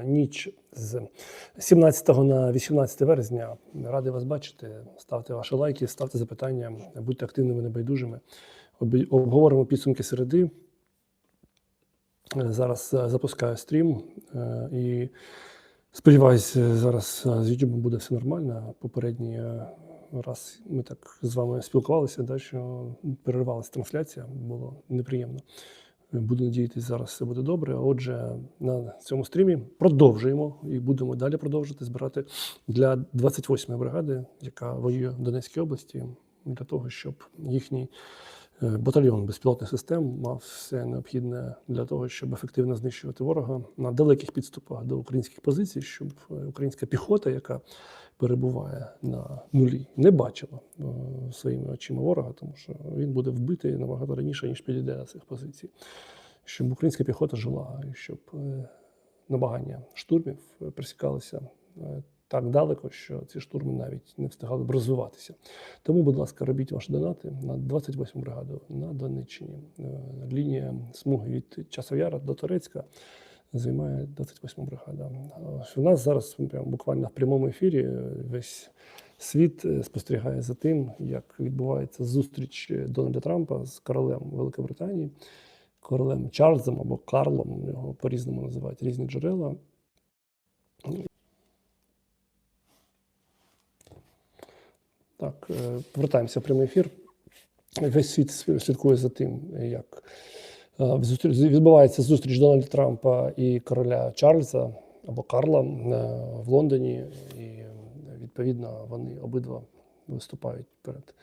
ніч з 17 на 18 вересня. Радий вас бачити. Ставте ваші лайки, ставте запитання, будьте активними, небайдужими. Обговоримо підсумки середи. Е, Зараз е, запускаю стрім е, і сподіваюся, зараз з YouTube буде все нормально. Попередній раз ми так з вами спілкувалися, да, що перервалася трансляція, було неприємно. Буду надіятися, зараз все буде добре. Отже, на цьому стрімі продовжуємо і будемо далі продовжувати збирати для 28-ї бригади, яка воює в Донецькій області, для того, щоб їхній е, батальйон безпілотних систем мав все необхідне для того, щоб ефективно знищувати ворога на далеких підступах до українських позицій, щоб е, українська піхота, яка перебуває на нулі, не бачила е, своїми очима ворога, тому що він буде вбитий набагато раніше, ніж підійде до цих позицій. Щоб українська піхота жила, і щоб е, намагання штурмів присікалися е, так далеко, що ці штурми навіть не встигали б розвиватися. Тому, будь ласка, робіть ваші донати на 28 бригаду на Донеччині. Лінія смуги від Часов'яра до Торецька займає 28 бригада. У нас зараз прямо буквально в прямому ефірі е, весь світ е, спостерігає за тим, як відбувається зустріч е, Дональда Трампа з королем Великобританії, королем Чарльзом або Карлом, його по-різному називають різні джерела. Так, е, повертаємося в прямий ефір. Весь світ слідкує за тим, як е, відбувається зустріч Дональда Трампа і короля Чарльза або Карла е, в Лондоні. І е, відповідно вони обидва виступають перед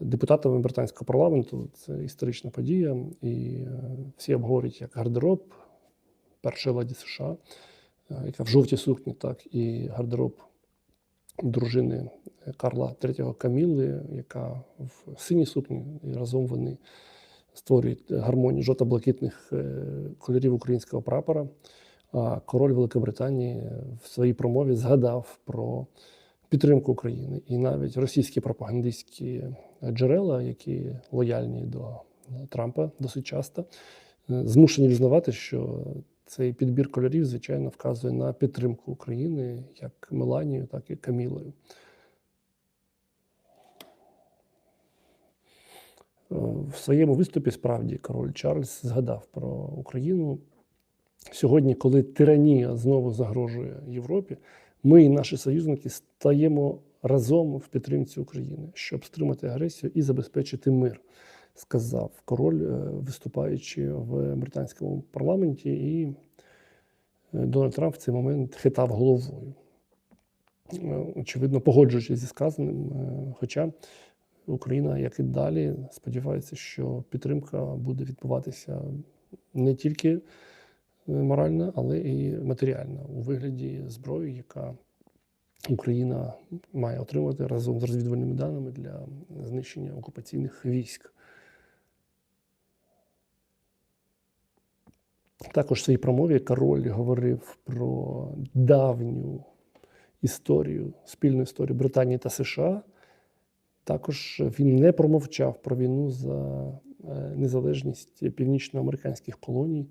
депутатами британського парламенту. Це історична подія, і е, всі обговорюють як гардероб першої леді США, е, яка в жовтій сукні, так і гардероб дружини Карла III Каміли, яка в синій сукні, і разом вони створюють гармонію жовто-блакитних е, кольорів українського прапора. А король Великобританії в своїй промові згадав про підтримку України. І навіть російські пропагандистські джерела, які лояльні до Трампа досить часто, е, змушені визнавати, що цей підбір кольорів, звичайно, вказує на підтримку України як Меланію, так і Камілою. В своєму виступі справді король Чарльз згадав про Україну. Сьогодні, коли тиранія знову загрожує Європі, ми і наші союзники стаємо разом в підтримці України, щоб стримати агресію і забезпечити мир, сказав король, е, виступаючи в британському парламенті, і е, Дональд Трамп в цей момент хитав головою. Е, Очевидно, погоджуючись зі сказаним, е, хоча Україна, як і далі, сподівається, що підтримка буде відбуватися не тільки е, моральна, але і матеріальна у вигляді зброї, яка Україна має отримати разом з розвідувальними даними для знищення окупаційних військ. Також в своїй промові король говорив про давню історію, спільну історію Британії та США. Також він не промовчав про війну за е, незалежність північноамериканських колоній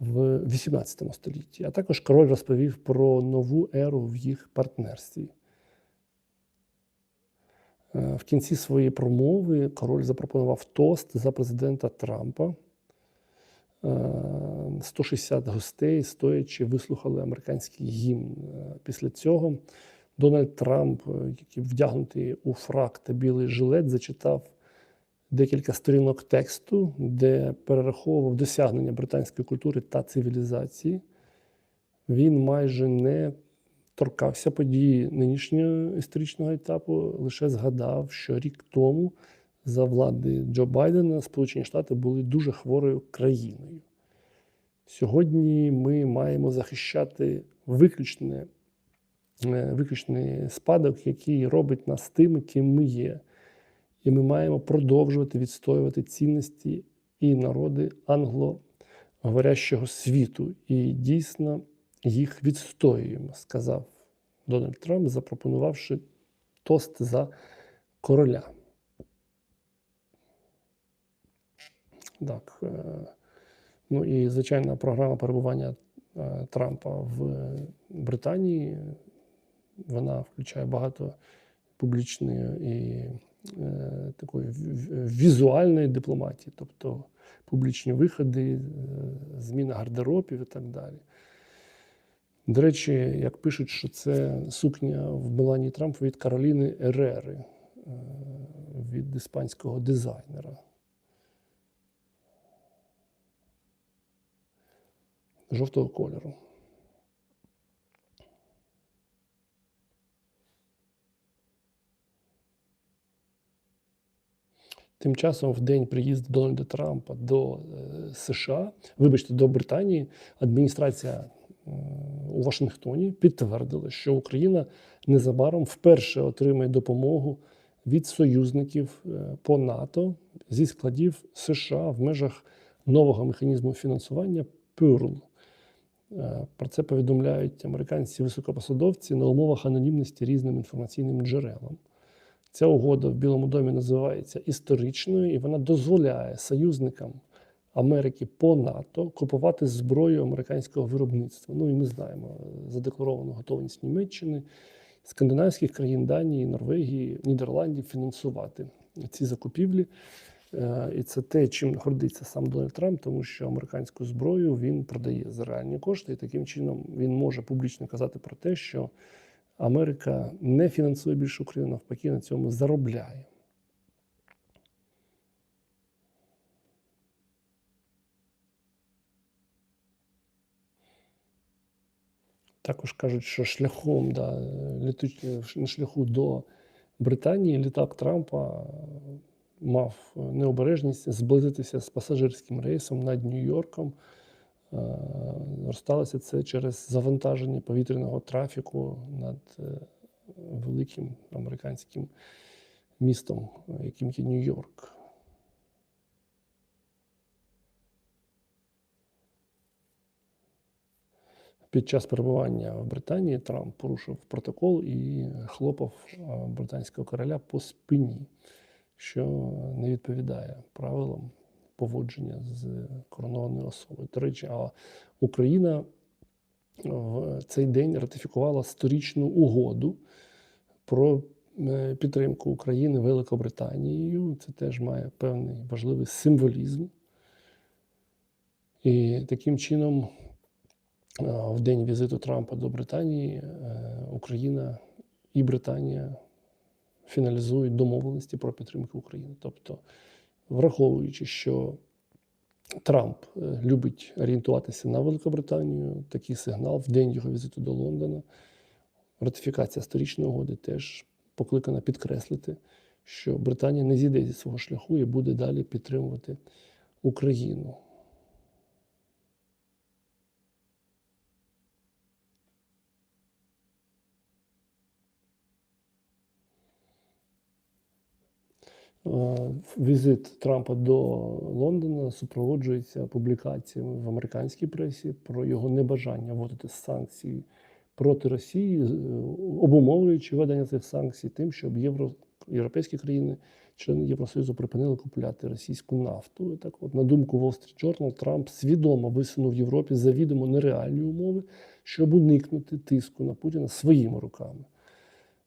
в XVIII столітті. А також король розповів про нову еру в їх партнерстві. Е, В кінці своєї промови король запропонував тост за президента Трампа. Е, 160 гостей, стоячи, вислухали американський гімн. Е, Після цього Дональд Трамп, е, який вдягнутий у фрак та білий жилет, зачитав декілька сторінок тексту, де перераховував досягнення британської культури та цивілізації. Він майже не торкався події нинішнього історичного етапу, лише згадав, що рік тому за влади Джо Байдена Сполучені Штати були дуже хворою країною. Сьогодні ми маємо захищати виключне, виключний спадок, який робить нас тими, ким ми є. І ми маємо продовжувати відстоювати цінності і народи англоговорящого світу. І дійсно їх відстоюємо, сказав Дональд Трамп, запропонувавши тост за короля. Так. е, Ну і звичайна програма перебування е, Трампа в Британії. Вона включає багато публічної і е, такої візуальної дипломатії, тобто публічні виходи, е, зміна гардеробів і так далі. До речі, як пишуть, що це сукня в Меланії Трамп від Кароліни Ерери, е, від іспанського дизайнера. Жовтого кольору. Тим часом, в день приїзду Дональда Трампа до е, США, вибачте, до Британії, адміністрація е, у Вашингтоні підтвердила, що Україна незабаром вперше отримає допомогу від союзників е, по НАТО зі складів США в межах нового механізму фінансування PEARL. Е, Про це повідомляють американські високопосадовці на умовах анонімності різним інформаційним джерелам. Ця угода в Білому домі називається історичною, і вона дозволяє союзникам Америки по НАТО купувати зброю американського виробництва. Ну і ми знаємо е, задекларовану готовність Німеччини, скандинавських країн Данії, Норвегії, Нідерландів фінансувати ці закупівлі. Е, І це те, чим гордиться сам Дональд Трамп, тому що американську зброю він продає за реальні кошти, і таким чином він може публічно казати про те, що Америка не фінансує більше Україну, навпаки, на цьому заробляє. Також кажуть, що шляхом да, на шляху до Британії літак Трампа мав необережність зблизитися з пасажирським рейсом над Нью-Йорком. Е, Сталося це через завантаження повітряного трафіку над е, великим американським містом, яким є Нью-Йорк. Під час перебування в Британії Трамп порушив протокол і хлопав е, британського короля по спині, що не відповідає правилам поводження з коронованою особою. До речі, а Україна в цей день ратифікувала сторічну угоду про е, підтримку України Великобританією. Це теж має певний важливий символізм. І таким чином, е, в день візиту Трампа до Британії, е, Україна і Британія фіналізують домовленості про підтримку України. Тобто, враховуючи, що Трамп е, любить орієнтуватися на Великобританію, такий сигнал в день його візиту до Лондона. Ратифікація сторічної угоди теж покликана підкреслити, що Британія не зійде зі свого шляху і буде далі підтримувати Україну. Візит Трампа до Лондона супроводжується публікаціями в американській пресі про його небажання вводити санкції проти Росії, е, обумовлюючи введення цих санкцій тим, щоб євро, європейські країни, члени Євросоюзу, припинили купляти російську нафту. І так, от, на думку Wall Street Journal, Трамп свідомо висунув Європі завідомо нереальні умови, щоб уникнути тиску на Путіна своїми руками.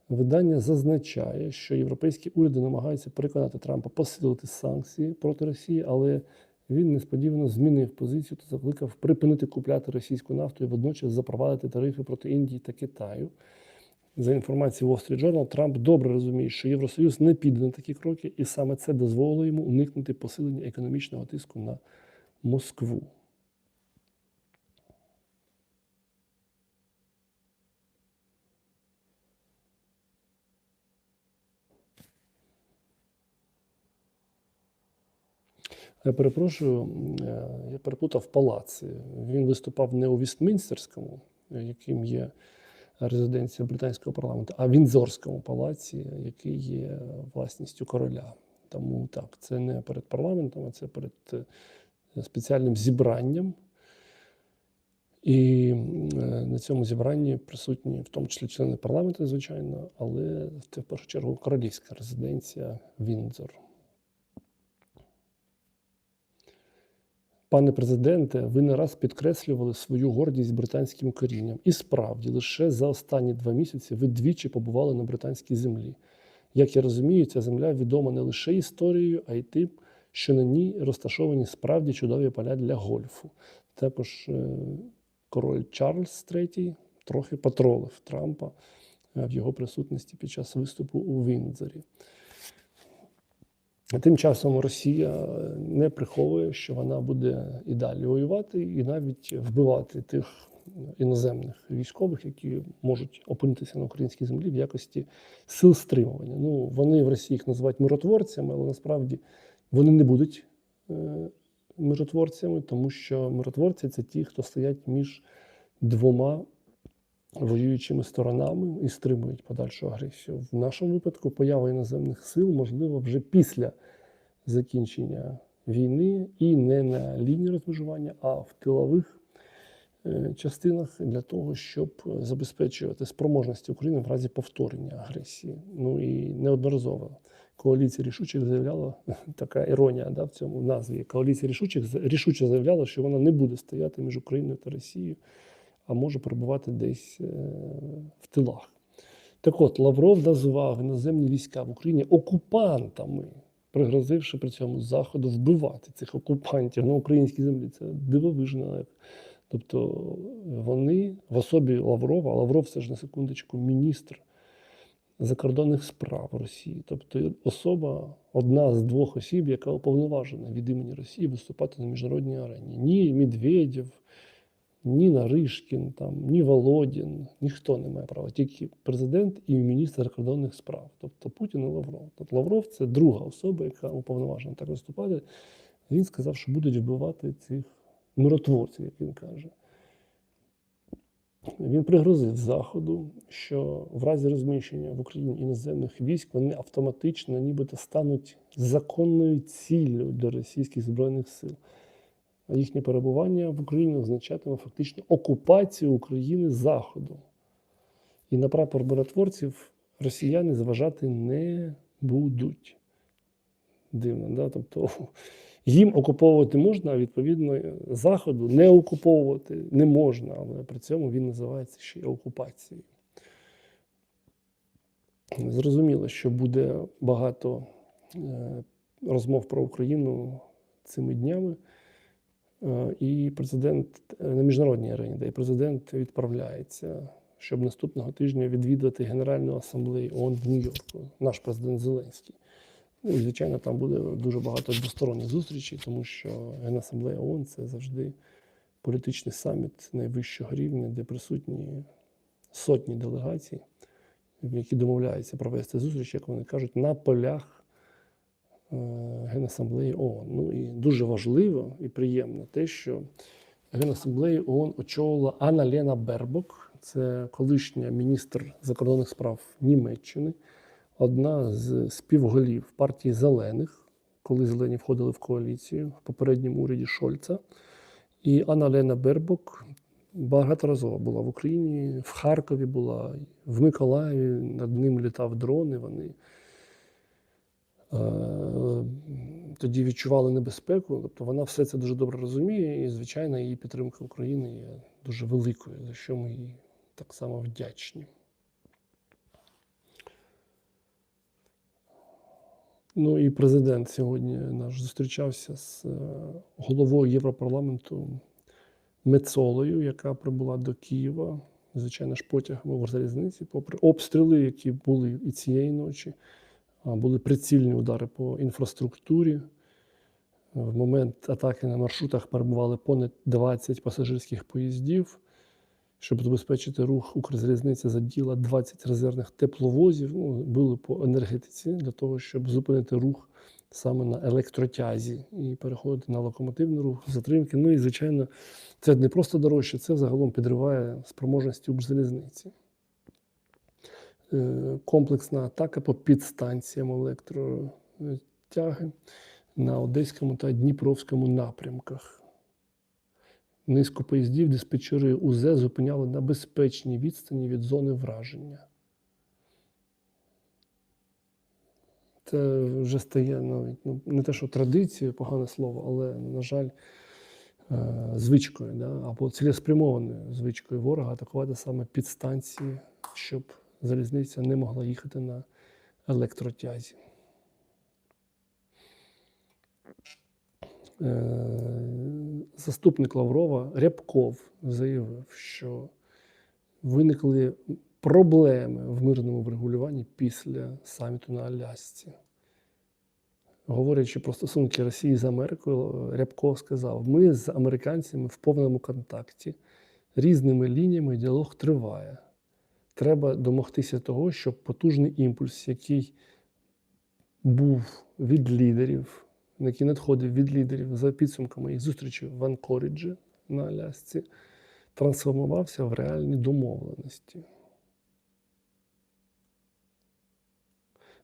Видання зазначає, що європейські уряди намагаються переконати Трампа посилити санкції проти Росії, але він несподівано змінив позицію та закликав припинити купляти російську нафту і водночас запровадити тарифи проти Індії та Китаю. За інформацією Wall Street Journal, Трамп добре розуміє, що Євросоюз не піде на такі кроки, і саме це дозволило йому уникнути посилення економічного тиску на Москву. Я перепрошую, е, я переплутав палац. Він виступав не у Вістмінстерському, е, яким є резиденція британського парламенту, а в Віндзорському палаці, який є власністю короля. Тому так, це не перед парламентом, а це перед е, спеціальним зібранням. І на цьому зібранні присутні, в тому числі члени парламенту, звичайно, але це в першу чергу королівська резиденція Віндзор. Пане президенте, ви не раз підкреслювали свою гордість британським корінням. І справді, лише за останні два місяці ви двічі побували на британській землі. Як я розумію, ця земля відома не лише історією, а й тим, що на ній розташовані справді чудові поля для гольфу. Також е, король Чарльз III трохи потролив Трампа е, в його присутності під час виступу у Віндзорі. Тим часом Росія не приховує, що вона буде і далі воювати, і навіть вбивати тих іноземних військових, які можуть опинитися на українській землі в якості сил стримування. Ну, вони в Росії їх називають миротворцями, але насправді вони не будуть е, миротворцями, тому що миротворці це ті, хто стоять між двома воюючими сторонами і стримують подальшу агресію. В нашому випадку поява іноземних сил можливо вже після закінчення війни і не на лінії розмежування, а в тилових е, частинах для того, щоб забезпечувати спроможності України в разі повторення агресії. Ну і неодноразово коаліція рішучих заявляла така іронія да, в цьому назві. Коаліція рішучих рішуче заявляла, що вона не буде стояти між Україною та Росією, а може перебувати десь е, в тилах. Так от, Лавров назвав іноземні війська в Україні окупантами, пригрозивши при цьому Заходу вбивати цих окупантів на українській землі. Це дивовижно. Тобто вони в особі Лаврова, а Лавров це ж на секундочку міністр закордонних справ Росії. Тобто особа, одна з двох осіб, яка уповноважена від імені Росії виступати на міжнародній арені. Ні Медведєв, ні Наришкін, там, ні Володін, ніхто не має права, тільки президент і міністр закордонних справ, тобто Путін і Лавров. Тобто Лавров це друга особа, яка уповноважена так виступати. Він сказав, що будуть вбивати цих миротворців, як він каже. Він пригрозив Заходу, що в разі розміщення в Україні іноземних військ вони автоматично нібито стануть законною ціллю для російських збройних сил. Їхнє перебування в Україні означатиме фактично окупацію України з Заходу. І на прапор миротворців росіяни зважати не будуть. Дивно, да? Тобто їм окуповувати можна, а відповідно Заходу не окуповувати не можна, але при цьому він називається ще й окупацією. Зрозуміло, що буде багато е, розмов про Україну цими днями. Е, І президент е, на міжнародній арені, де президент відправляється, щоб наступного тижня відвідати Генеральну асамблею ООН в Нью-Йорку, наш президент Зеленський. Ну і звичайно, там буде дуже багато двосторонніх зустрічей, тому що Генасамблея ООН це завжди політичний саміт найвищого рівня, де присутні сотні делегацій, які домовляються провести зустріч, як вони кажуть, на полях Генасамблеї ООН. Ну і дуже важливо і приємно те, що Генасамблею ООН очолила Анна Лена Бербок, це колишня міністр закордонних справ Німеччини одна з співголів партії Зелених, коли зелені входили в коаліцію в попередньому уряді Шольца. І Анна Лена Бербок багаторазово була в Україні, в Харкові була, в Миколаєві над ним літав дрон, і вони е, тоді відчували небезпеку. Тобто вона все це дуже добре розуміє, і, звичайно, її підтримка України є дуже великою, за що ми їй так само вдячні. Ну і президент сьогодні наш зустрічався з е, головою Європарламенту Мецолою, яка прибула до Києва. Звичайно ж, потягом Укрзалізниці, попри обстріли, які були і цієї ночі, були прицільні удари по інфраструктурі. В момент атаки на маршрутах перебували понад 20 пасажирських поїздів. Щоб забезпечити рух Укрзалізниця заділа 20 резервних тепловозів, ну, були по енергетиці для того, щоб зупинити рух саме на електротязі і переходити на локомотивний рух, затримки. Ну і, звичайно, це не просто дорожче, це загалом підриває спроможності Укрзалізниці. Е, Комплексна атака по підстанціям електротяги на Одеському та Дніпровському напрямках. Низку поїздів диспетчери УЗ зупиняли на безпечній відстані від зони враження. Це вже стає навіть ну, не те, що традицією, погане слово, але, на жаль, е, звичкою, да, або цілеспрямованою звичкою ворога атакувати саме підстанції, щоб залізниця не могла їхати на електротязі. Е, Заступник Лаврова Рябков заявив, що виникли проблеми в мирному врегулюванні після саміту на Алясці. Говорячи про стосунки Росії з Америкою, Рябков сказав: ми з американцями в повному контакті, різними лініями діалог триває. Треба домогтися того, щоб потужний імпульс, який був від лідерів, який надходив від лідерів за підсумками їх зустрічі в Анкоріджі на Алясці, трансформувався в реальні домовленості.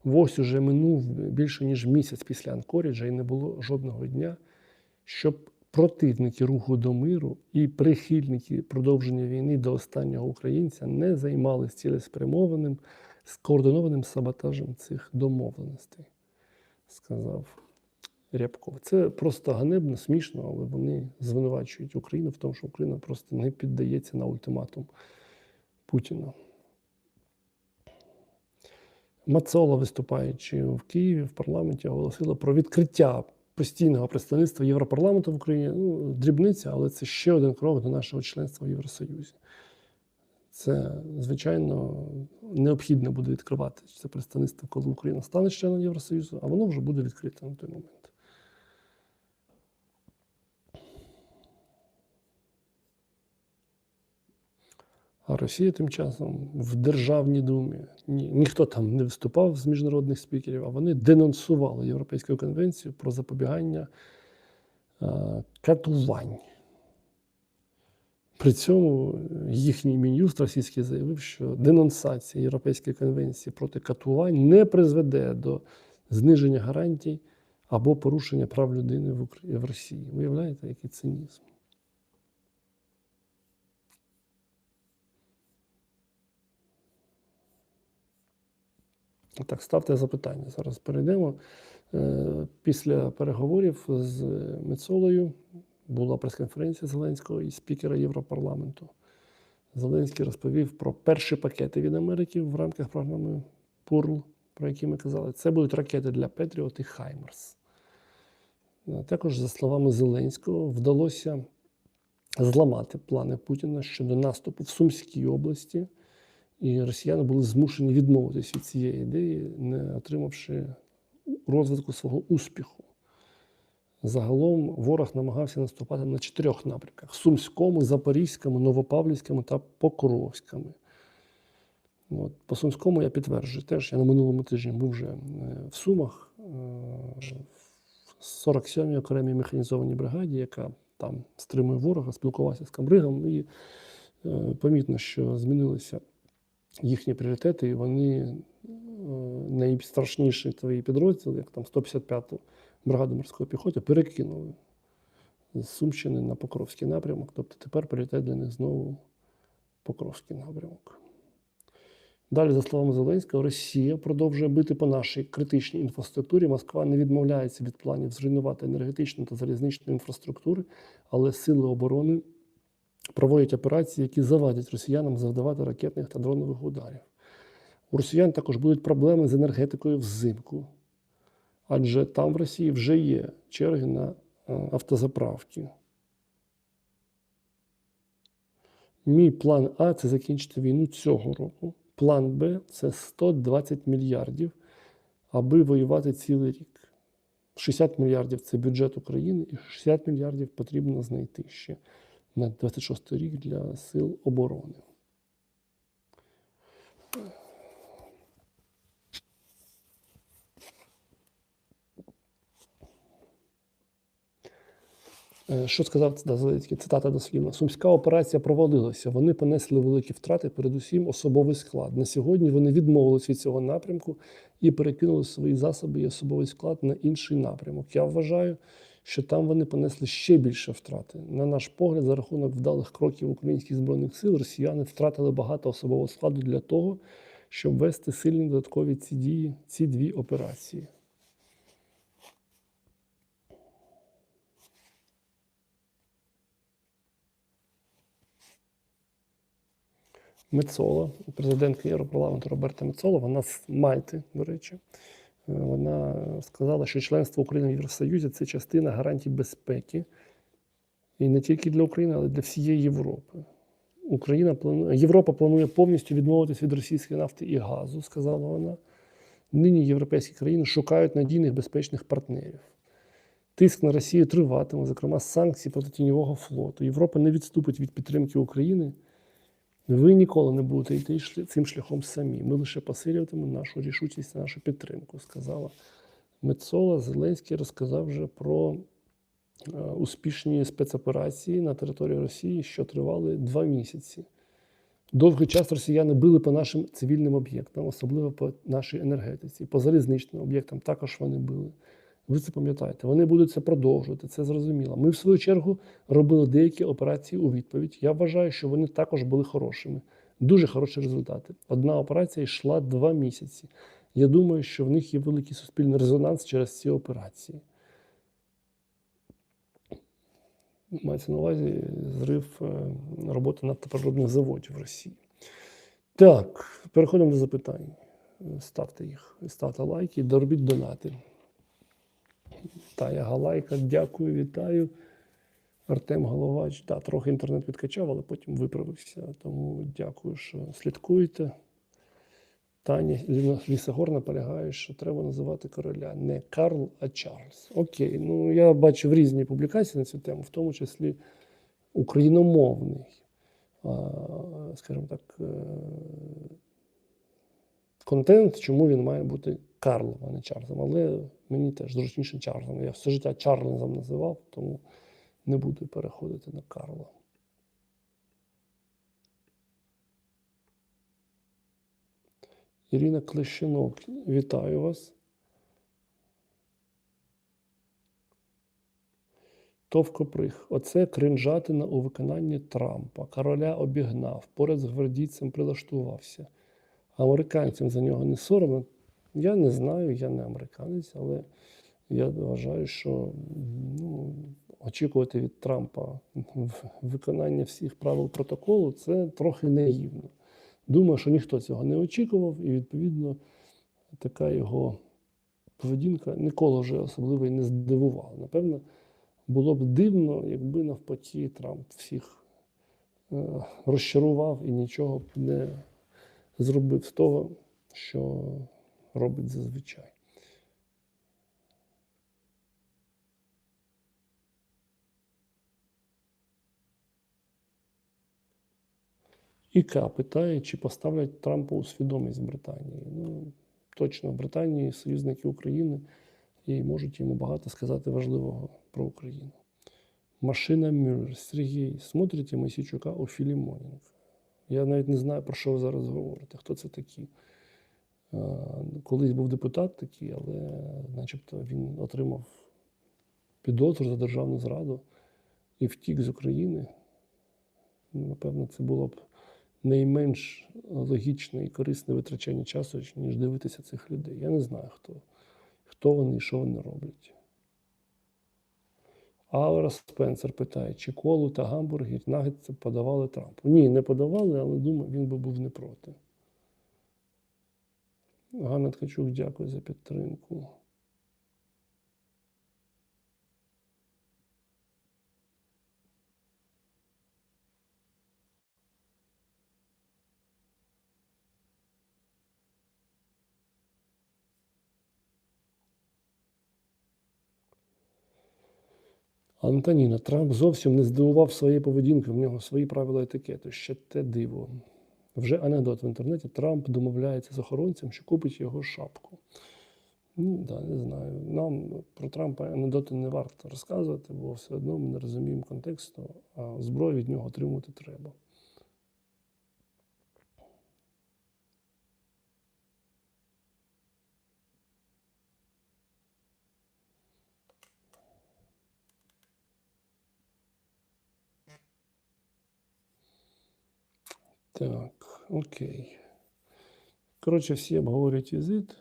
Ось уже минув більше ніж місяць після Анкоріджа, і не було жодного дня, щоб противники руху до миру і прихильники продовження війни до останнього українця не займалися цілеспрямованим, скоординованим саботажем цих домовленостей, сказав Рябков. Це просто ганебно, смішно, але вони звинувачують Україну в тому, що Україна просто не піддається на ультиматум Путіна. Мацола, виступаючи в Києві в парламенті, оголосила про відкриття постійного представництва Європарламенту в Україні. Ну, дрібниця, але це ще один крок до нашого членства в Євросоюзі. Це, звичайно, необхідно буде відкривати це представництво, коли Україна стане членом Євросоюзу, а воно вже буде відкрите на той момент. А Росія тим часом в Державній думі ні, ніхто там не виступав з міжнародних спікерів, а вони денонсували Європейську конвенцію про запобігання е, катувань. При цьому їхній мін'юст російський заявив, що денонсація Європейської конвенції проти катувань не призведе до зниження гарантій або порушення прав людини в, Росії. Виявляєте, який цинізм? Так, ставте запитання. Зараз перейдемо. Е, Після переговорів з Мецолою була прес-конференція Зеленського і спікера Європарламенту. Зеленський розповів про перші пакети від Америки в рамках програми ПУРЛ, про які ми казали. Це будуть ракети для Петріот і Хаймерс. Е, Також, за словами Зеленського, вдалося зламати плани Путіна щодо наступу в Сумській області. І росіяни були змушені відмовитися від цієї ідеї, не отримавши розвитку свого успіху. Загалом ворог намагався наступати на чотирьох напрямках: Сумському, Запорізькому, Новопавлівському та Покровському. От. По Сумському я підтверджую теж, я на минулому тижні був вже е, в Сумах е, в 47-й окремій механізованій бригаді, яка там стримує ворога, спілкувався з Камбригом, і е, помітно, що змінилися їхні пріоритети, і вони е, найстрашніші твої підрозділи, як там 155-ту бригаду морської піхоти, перекинули з Сумщини на Покровський напрямок. Тобто тепер пріоритет для них знову Покровський напрямок. Далі, за словами Зеленського, Росія продовжує бити по нашій критичній інфраструктурі. Москва не відмовляється від планів зруйнувати енергетичну та залізничну інфраструктуру, але сили оборони проводять операції, які завадять росіянам завдавати ракетних та дронових ударів. У росіян також будуть проблеми з енергетикою взимку, адже там в Росії вже є черги на е, автозаправки. Мій план А це закінчити війну цього року. План Б це 120 мільярдів, аби воювати цілий рік. 60 мільярдів це бюджет України, і 60 мільярдів потрібно знайти ще на 26 рік для сил оборони. Е, Що сказав Зеленський? Цитата дослівна. Сумська операція провалилася. Вони понесли великі втрати, передусім особовий склад. На сьогодні вони відмовились від цього напрямку і перекинули свої засоби і особовий склад на інший напрямок. Я вважаю, що там вони понесли ще більше втрати. На наш погляд, за рахунок вдалих кроків українських збройних сил, росіяни втратили багато особового складу для того, щоб вести сильні додаткові ці дії, ці дві операції. Мецола, президентка Європарламенту Роберта Мецола, вона з Мальти, до речі. Вона сказала, що членство України в Євросоюзі це частина гарантій безпеки. І не тільки для України, але й для всієї Європи. Україна планує, Європа планує повністю відмовитись від російської нафти і газу, сказала вона. Нині європейські країни шукають надійних безпечних партнерів. Тиск на Росію триватиме, зокрема, санкції проти тіньового флоту. Європа не відступить від підтримки України. Ви ніколи не будете йти цим шляхом самі. Ми лише посилюватимемо нашу рішучість, нашу підтримку, сказала Мецола. Зеленський розказав вже про е, успішні спецоперації на території Росії, що тривали два місяці. Довгий час росіяни били по нашим цивільним об'єктам, особливо по нашій енергетиці, по залізничним об'єктам також вони били. Ви це пам'ятаєте, вони будуть це продовжувати, це зрозуміло. Ми, в свою чергу, робили деякі операції у відповідь. Я вважаю, що вони також були хорошими. Дуже хороші результати. Одна операція йшла два місяці. Я думаю, що в них є великий суспільний резонанс через ці операції. Мається на увазі зрив е, роботи нафтопереробних заводів в Росії. Так, переходимо до запитань. Ставте їх, ставте лайки, доробіть донати. Тая Галайка, дякую, вітаю. Артем Головач, да, трохи інтернет відкачав, але потім виправився. Тому дякую, що слідкуєте. Таня Ліна- Лісогор наполягає, що треба називати короля не Карл, а Чарльз. Окей, ну я бачив різні публікації на цю тему, в тому числі україномовний, скажімо так, е, контент, чому він має бути Карлом, а не Чарльзом. Але мені теж зручніше Чарльзом. Я все життя Чарльзом називав, тому не буду переходити на Карла. Ірина Клещенок, вітаю вас. Товкоприх. Оце кринжатина у виконанні Трампа. Короля обігнав, поряд з гвардійцем прилаштувався. Американцям за нього не соромно. Я не знаю, я не американець, але я вважаю, що ну, очікувати від Трампа виконання всіх правил протоколу це трохи наївно. Думаю, що ніхто цього не очікував, і відповідно така його поведінка ніколи вже особливо і не здивувала. Напевно, було б дивно, якби навпаки Трамп всіх е, розчарував і нічого б не зробив з того, що робить зазвичай. Іка питає, чи поставлять Трампа у свідомість Британії. Ну, точно, в Британії союзники України і можуть йому багато сказати важливого про Україну. Машина Мюллер, Сергій, смотрите Мосійчука у Філімонінг. Я навіть не знаю, про що ви зараз говорите, хто це такі. Е, Колись був депутат такий, але начебто він отримав підозру за державну зраду і втік з України. Напевно, це було б найменш логічне і корисне витрачання часу, ніж дивитися цих людей. Я не знаю, хто, хто вони і що вони роблять. Аура Спенсер питає, чи колу та гамбургер нагетси подавали Трампу. Ні, не подавали, але думаю, він би був не проти. Ганна Ткачук, дякую за підтримку. Антоніна, Трамп зовсім не здивував своєю поведінкою, в нього свої правила етикету. Ще те диво. Вже анекдот в інтернеті. Трамп домовляється з охоронцем, що купить його шапку. Ну, да, не знаю. Нам про Трампа анекдоти не варто розказувати, бо все одно ми не розуміємо контексту, а зброю від нього отримувати треба. Так, окей. Коротше, всі обговорюють візит.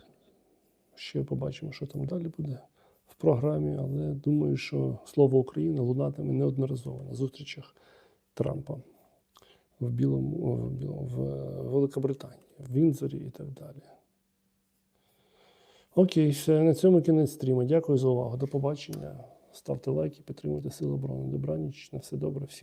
Ще побачимо, що там далі буде в програмі, але думаю, що слово Україна лунатиме неодноразово на зустрічах Трампа в Білому, в, Білому, в Великобританії, в Вінзорі і так далі. Окей, все, на цьому кінець стріму. Дякую за увагу. До побачення. Ставте лайки, підтримуйте Сили оборони. Добраніч. На все добре всім.